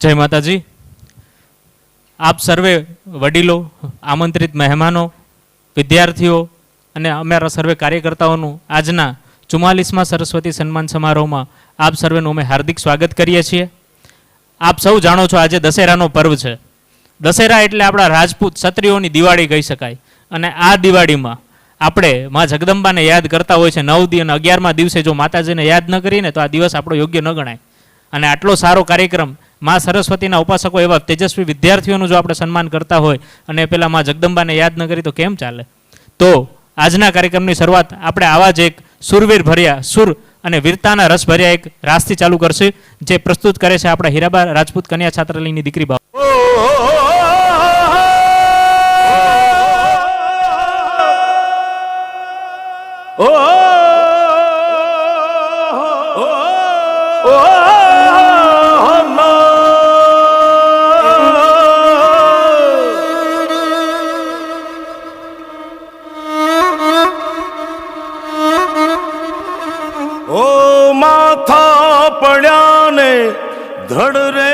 જય માતાજી. આપ સર્વે વડીલો, આમંત્રિત મહેમાનો, વિદ્યાર્થીઓ અને અમારા સર્વે કાર્યકર્તાઓનું આજના ચુમ્માલીસમાં સરસ્વતી સન્માન સમારોહમાં આપ સર્વેનું અમે હાર્દિક સ્વાગત કરીએ છીએ. આપ સૌ જાણો છો આજે દશેરાનો પર્વ છે. દશેરા એટલે આપણા રાજપૂત ક્ષત્રિયોની દિવાળી કહી શકાય. અને આ દિવાળીમાં આપણે માં જગદંબાને યાદ કરતા હોય છે, નવ દી અને અગિયારમાં દિવસે જો માતાજીને યાદ ન કરીએ ને તો આ દિવસ આપણો યોગ્ય ન ગણાય. અને આટલો સારો કાર્યક્રમ માં સરસ્વતીના ઉપાસકો એવા તેજસ્વી વિદ્યાર્થીઓનું જો આપણે સન્માન કરતા હોય અને પેલા માં જગદંબાને યાદ ન કરી તો કેમ ચાલે તો આજના કાર્યક્રમની શરૂઆત આપણે આવા જ એક સુરવીર ભર્યા સુર અને વીરતાના રસ ભર્યા એક રાસથી ચાલુ કરશે જે પ્રસ્તુત કરે છે આપણા હીરાબા રાજપૂત કન્યા છાત્રાલયની દીકરી બાબુ ઓ ધડ રે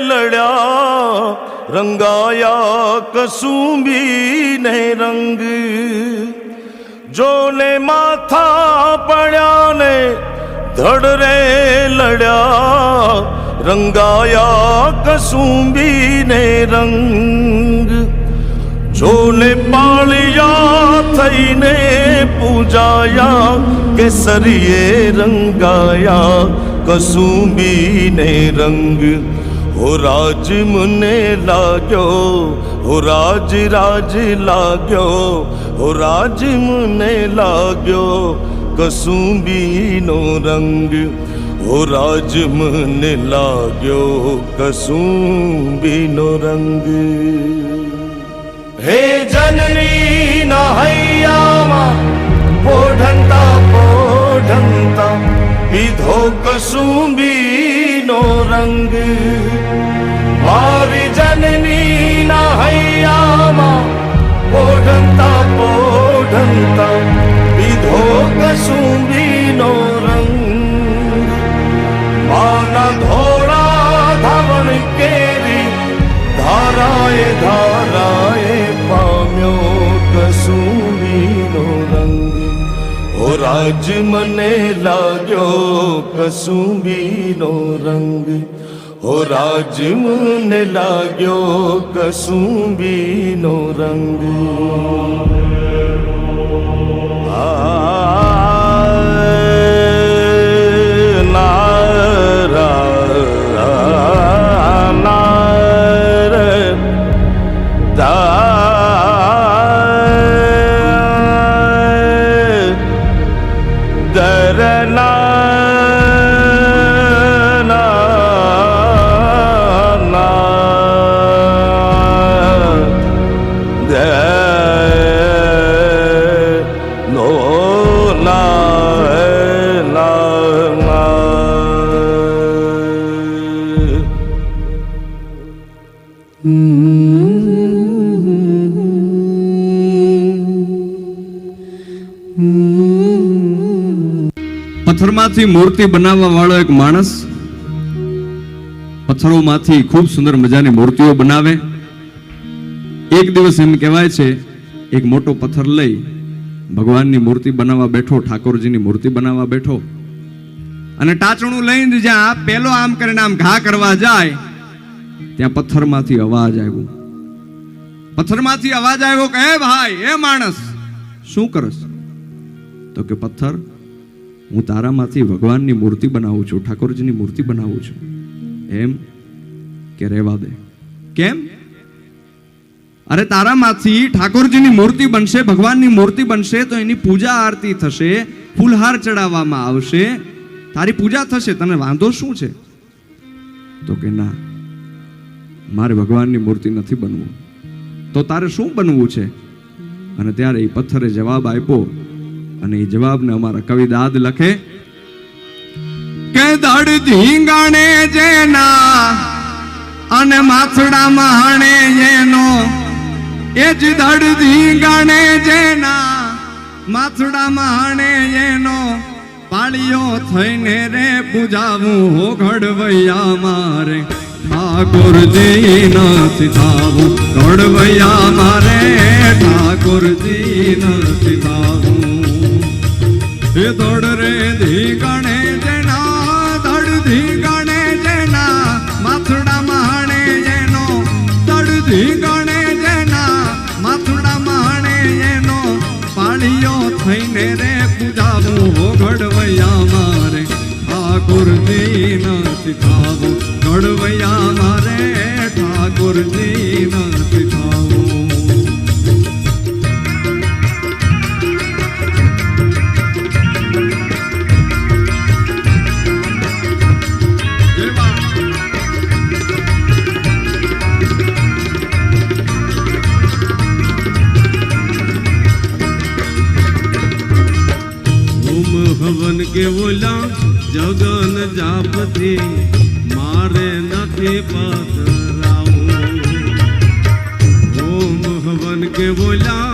લડ્યા રંગાયા કસુંબી ને રંગ જોને માથા પડ્યા ને ધડ રે લડ્યા રંગાયા કસુંબી ને રંગ જોને પાળિયા થઈને પૂજાયા કેસરીએ રંગાયા કસુંબીને રંગ હો રાજ મને લાગ્યો હો રાજ રાજ લાગ્યો હો રાજ મને લાગ્યો કસુંબીનો રંગ હો રાજ મને લાગ્યો કસુંબીનો રંગ હે જનની પીધો કસુંબીનો રંગ મારી જનની ના હૈયામાં પોઢંતા પોઢંતા વિધો કસુંબીનો રંગ. માના ધોળા રાજ મને લાગ્યો કસુંબીનો રંગ. હો રાજ મને લાગ્યો કસુંબીનો રંગ. આ પથ્થરમાંથી મૂર્તિ બનાવવા વાળો એક માણસ પથ્થરોમાંથી ખૂબ સુંદર મજાની મૂર્તિઓ બનાવે. એક દિવસ એમ કહેવાય છે, એક મોટો પથ્થર લઈ ભગવાનની મૂર્તિ બનાવવા બેઠો, ઠાકોરજીની મૂર્તિ બનાવવા બેઠો. અને ટાચણું લઈને જ્યાં પેલો આમ કરીને આમ ઘા કરવા જાય, ત્યાં પથ્થરમાંથી અવાજ આવ્યો. પથ્થરમાંથી અવાજ આવ્યો કે, હે ભાઈ, હે માણસ, શું કરસ તો કે, પથ્થર હું તારામાંથી ભગવાનની મૂર્તિ બનાવું છું, ઠાકોરજીની મૂર્તિ બનાવું છું. એમ કે રહેવા દે. કેમ? અરે તારામાંથી ઠાકોરજીની મૂર્તિ બનશે, ભગવાનની મૂર્તિ બનશે, તો એની પૂજા આરતી થશે, ફૂલહાર ચડાવવામાં આવશે. તારી પૂજા થશે, તને વાંધો શું છે? તો કે ના, મારે ભગવાનની મૂર્તિ નથી બનવું. તો તારે શું બનવું છે? અને ત્યારે એ પથ્થરે જવાબ આપ્યો અને એ જવાબને અમારા કવિ દાદ લખે, કે દડ ધીંગાણે જેના અને માથડા માણે જેનો એ જ દડ ધીંગાણે જેના માથડા માણે એનો પાળીઓ થઈને રે પૂજાવું હો ઘડવૈયા મારે ઠાકોરજી નથી થાવું ઘડવૈયા મારે ઠાકોરજી નથી એ દોડ રે ધી ગણે જેના દડ ધી ગણે જેના, માથુડા માણે જેનો દડ ધી ગણે જેના, માથુડા માણે એનો પાણીઓ થઈને રે પૂજાવું હો ઘડવૈયા મારે. ઠાકોરજી નથી થાવું ઘડવૈયા હવન કે ઓલા જગન જાપતે મારે નથી પધરાવું ઓમ ભવન કે ઓલા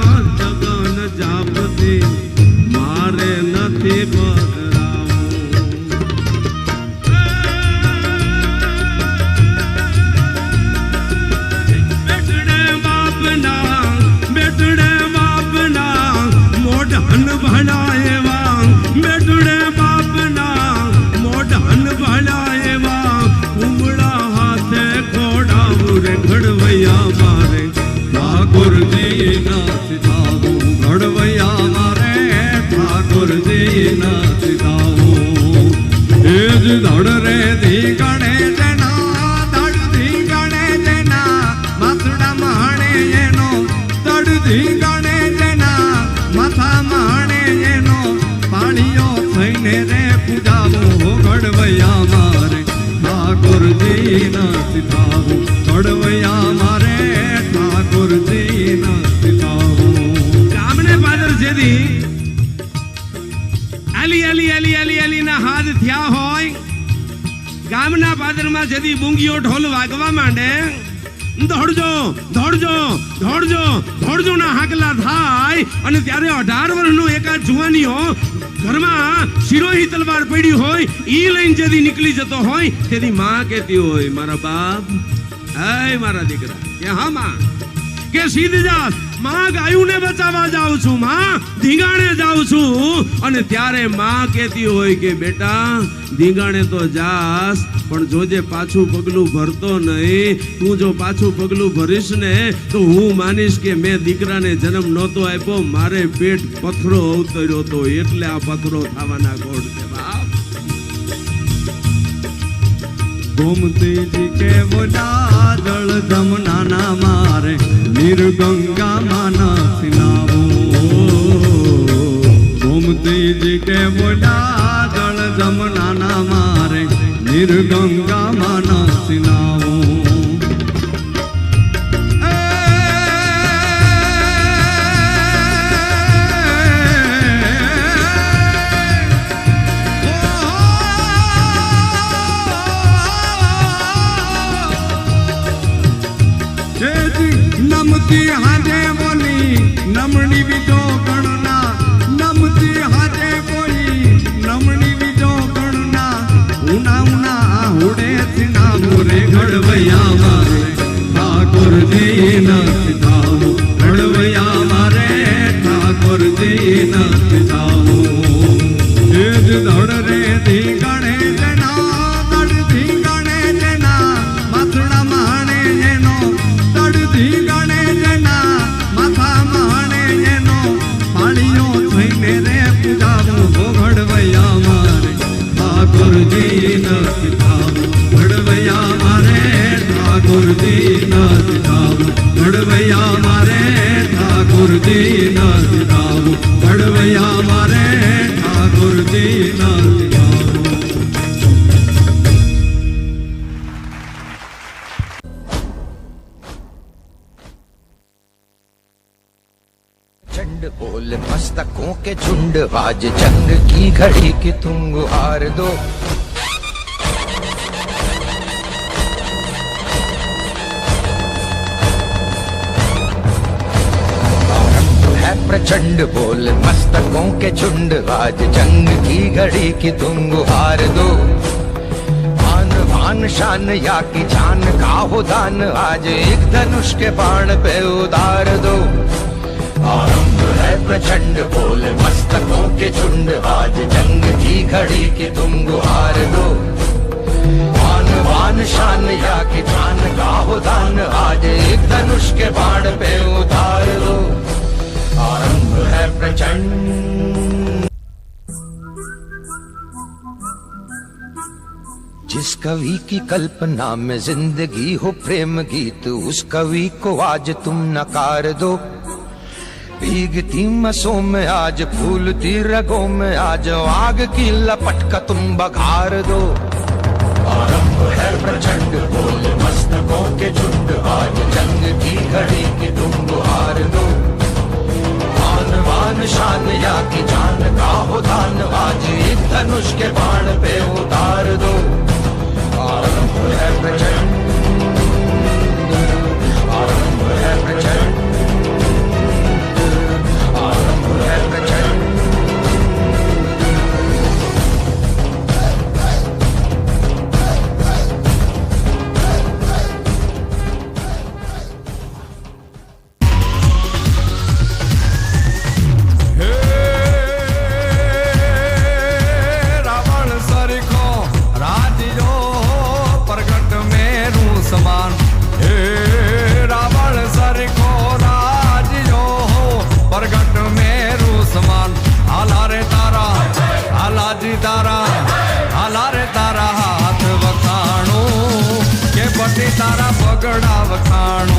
જ ધી ગણે તેના ધી ગણે તેના માથડા માણે એનો ધી ગણે જેના માથા માણે એનો પાણીઓ થઈને રે પૂજાવો હો ઘડવૈયા મારે ઠાકોરજી નથી થાવું ગડવૈયા મારે ઠાકોરજી નથી થાવું ગામડે પાદર જેથી આલી આલી આલી આલી આલી ના હાથ થયા હોય. ગામના પાદરમાં જેથી બુંગીઓ ઢોલ વાગવા માંડે દોડજો દોડજો દોડજો દોડજો ના હાકલા થાય. અને ત્યારે અઢાર વર્ષનો એકાદ જુવાનીઓ ઘરમાં શિરોહી તલવાર પડી હોય, ઈ લઈને જેથી નીકળી જતો હોય, તેથી માં કહેતી હોય, મારા બાપ, હે મારા દીકરા, કે હા, માં? કે સીધ જાસમાં ગાયુંને બચાવવા જાઉં છું, માં. ધીંગાણે જાઉં છું. અને ત્યારે માં કહેતી હોય કે, બેટા, ધીંગાણે તો જાસ પણ જોજે પાછું પગલું ભરતો નહીં. તું જો પાછું પગલું ભરીશ ને, તો હું માનીશ કે મેં દીકરાને જન્મ નહોતો આપ્યો, મારે પેટ પથરો અવતર્યો તો એટલે આ પથરો થવાના ગોળ છે ગોમતી જી કે બોલા દળ ધમના ના મારે નિર્ગંગા માના સિનાવું ગોમતી જી કે બોલા દળ ધમના ના મારે નિર્ગંગા માના સિનાવું que ઠાકોરજી નથી થાવું ઘડવૈયા મારે ઠાકોરજી નથી થાવું ઘડવૈયા મારે ઠાકોરજી નથી થાવું ઘડવૈયા મારે ઠાકોરજી નથી થાવું चंड बोल मस्तकों के झुंड आज जंग की घड़ी की तुम गुहार दो प्रचंड बोल, मस्तकों के झुंड। आज जंग की घड़ी की तुम गुहार दो। भान भान शान या की जान का हो दान, आज एक धनुष के बाण पे उतार दो। आरंभ है प्रचंड बोल, मस्तकों के झुंड। आज जंग की घड़ी की तुम गुहार दो। वान वान शान या की जान का हो दान, आज एक धनुष के बाण पे उतार दो। आरंभ है प्रचंड। जिस कवि की कल्पना में ज़िंदगी हो प्रेम गीत, उस कवि को आज तुम नकार दो। भीगती मसों में आज, फूलती रगों में आज, आग की लपट का तुम बघार दो। आरंभ है प्रचंड बोल मस्तकों के झुंड, आज जंग की घड़ी की तुम गुहार दो। मान मान शान या की जान का हो दान आज एक धनुष के बाण पे उतार दो आरंभ है તારા પગડા વખાણું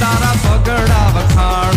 તારા પગડા વખાણું હાલાજી તારા હાથ